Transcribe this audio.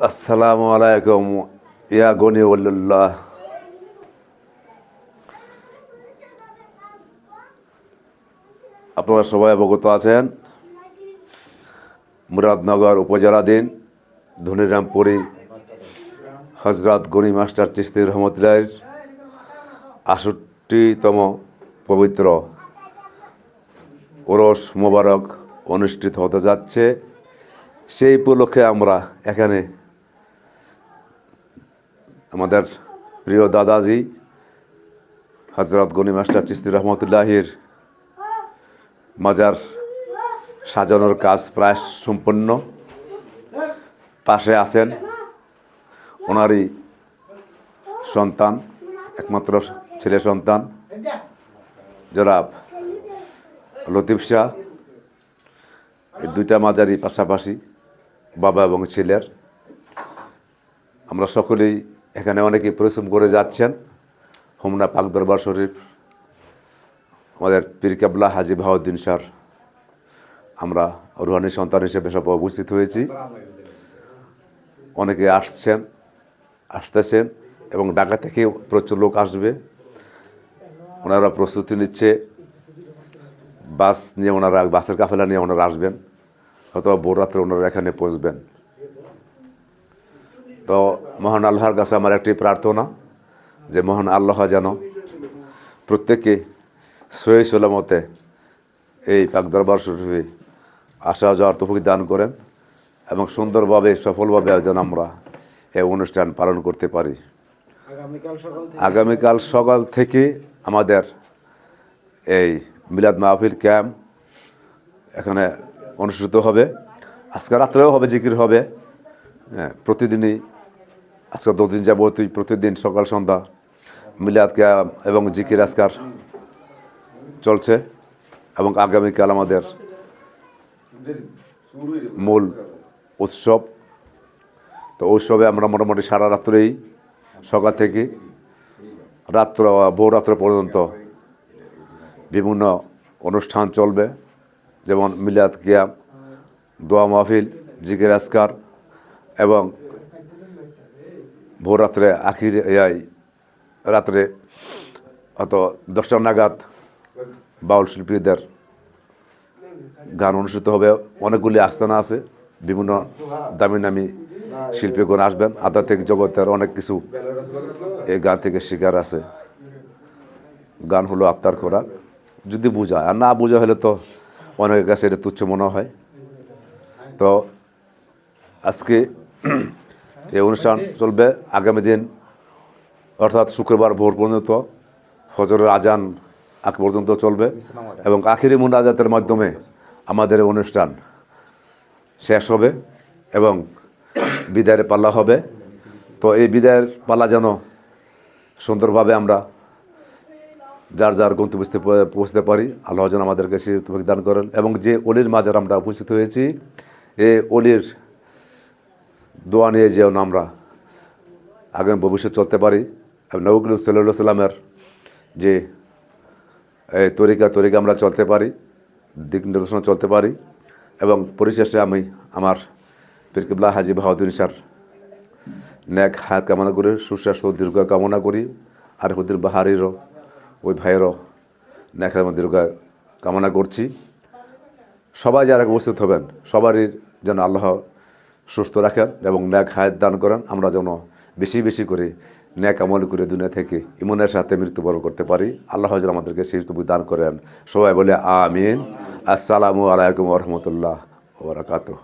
আসসালামু আলাইকুম, ইয়া গনি আপনারা সবাই অবগত আছেন, মুরাদনগর উপজেলাধীন ধনিরামপুরী হজরত গনি মাস্টার চিস্তি রহমতুল্লাহর আষট্টিতম পবিত্র ওরস মোবারক অনুষ্ঠিত হতে যাচ্ছে। সেই উপলক্ষে আমরা এখানে আমাদের প্রিয় দাদাজি হজরত গনি মাস্টার চিস্তি রহমতুল্লাহির মাজার সাজানোর কাজ প্রায় সম্পন্ন পাশে আছেন ওনারই সন্তান, একমাত্র ছেলে সন্তান, জনাব লতিফ শাহ। এই দুইটা মাজারই পাশাপাশি বাবা এবং ছেলের। আমরা সকলেই এখানে অনেকে পরিশ্রম করে যাচ্ছেন। হোমনা পাক দরবার শরীফ। আমাদের পীর কেবলা হাজি বাহাউদ্দিন স্যার। আমরা রুহানি সন্তান হিসেবে সব উপস্থিত হয়েছি। অনেকে আসছেন, আসতেছেন এবং ঢাকা থেকে প্রচুর লোক আসবে। ওনারা প্রস্তুতি নিচ্ছে। বাস নিয়ে ওনারা, বাসের কাফেলা নিয়ে ওনারা আসবেন। হয়তো ভোর রাত্রে ওনারা এখানে পৌঁছবেন। তো মহান আল্লাহর কাছে আমার একটি প্রার্থনা যে মহান আল্লাহ যেন প্রত্যেকে সহি সালামতে এই পাক দরবার শরীফে আসা যাওয়ার তফিক দান করেন এবং সুন্দরভাবে সফলভাবে যেন আমরা এই অনুষ্ঠান পালন করতে পারি। আগামীকাল সকাল থেকে আগামীকাল সকাল থেকে আমাদের এই মিলাদ মাহফিল ক্যাম্প এখানে অনুষ্ঠিত হবে। আজকে রাত্রেও হবে জিকির হবে। হ্যাঁ প্রতিদিনই আজকে দুদিন যাবতীয় প্রতিদিন সকাল, সন্ধ্যা মিলাদ ক্যাম্প এবং জিকির আজকার চলছে এবং আগামীকাল আমাদের মূল উৎসব। তো উৎসবে আমরা মোটামুটি সারা রাত্রেই, সকাল থেকে রাত্র, ভোররাত্র পর্যন্ত বিভিন্ন অনুষ্ঠান চলবে, যেমন মিলাদ কিয়াম, দোয়া মাহফিল, জিকির আসকার এবং ভোররাত্রে আখির এই রাত্রে হয়তো দশটা নাগাদ বাউল শিল্পীদের গান অনুষ্ঠিত হবে। অনেকগুলি আস্তানা আছে, বিভিন্ন দামি নামি শিল্পীগণ আসবেন। আধ্যাত্মিক জগতের অনেক কিছু এই গান থেকে শিকার আছে। গান হলো আত্মার খোরাক। যদি বোঝায় আর না বোঝা হলে তো অনেকের কাছে এটা তুচ্ছ মনে হয়। তো আজকে এই অনুষ্ঠান চলবে আগামী দিন, অর্থাৎ শুক্রবার ভোর পর্যন্ত। ফজরের আজান আগ পর্যন্ত চলবে এবং আখিরি মুনাজাতের মাধ্যমে আমাদের অনুষ্ঠান শেষ হবে এবং বিদায়ের পাল্লা হবে। তো এই বিদায়ের পাল্লা যেন সুন্দরভাবে আমরা যার যার গন্তব্যস্থে পৌঁছতে পারি, আল্লাহ যেন আমাদেরকে সে দান করেন এবং যে অলির মাঝার আমরা উপস্থিত হয়েছি এ অলির দোয়া নিয়ে যেন আমরা। আগামী ভবিষ্যৎ চলতে পারি। এবং নবকুল সাল্লাহ সাল্লামের যে, এই তরিকা তরিকা আমরা চলতে পারি, দিক নির্দেশনা চলতে পারি এবং পরিশেষে আমি আমার পীরকিবলা হাজি বাহাউদ্দিন স্যার ন্যাক হায়াত কামনা করি, সুস্বাস্থ্য দীর্ঘ কামনা করি আর হুদ্দিন বাহারিরও, ওই ভাইয়েরও ন্যাক হায়াত দীর্ঘ কামনা করছি। সবাই যারা উপস্থিত হবেন, সবারই যেন আল্লাহ সুস্থ রাখেন এবং ন্যাক হায়াত দান করেন। আমরা যেন বেশি বেশি করে ন্যাক আমল করে দুনিয়া থেকে ইমনের সাথে মৃত্যুবরণ করতে পারি। আল্লাহ হাজার আমাদেরকে সেই তবু দান করেন। সবাই বলে আমিন। আসসালামু আলাইকুম রহমতুল্লাহ ওবরাকাতুহ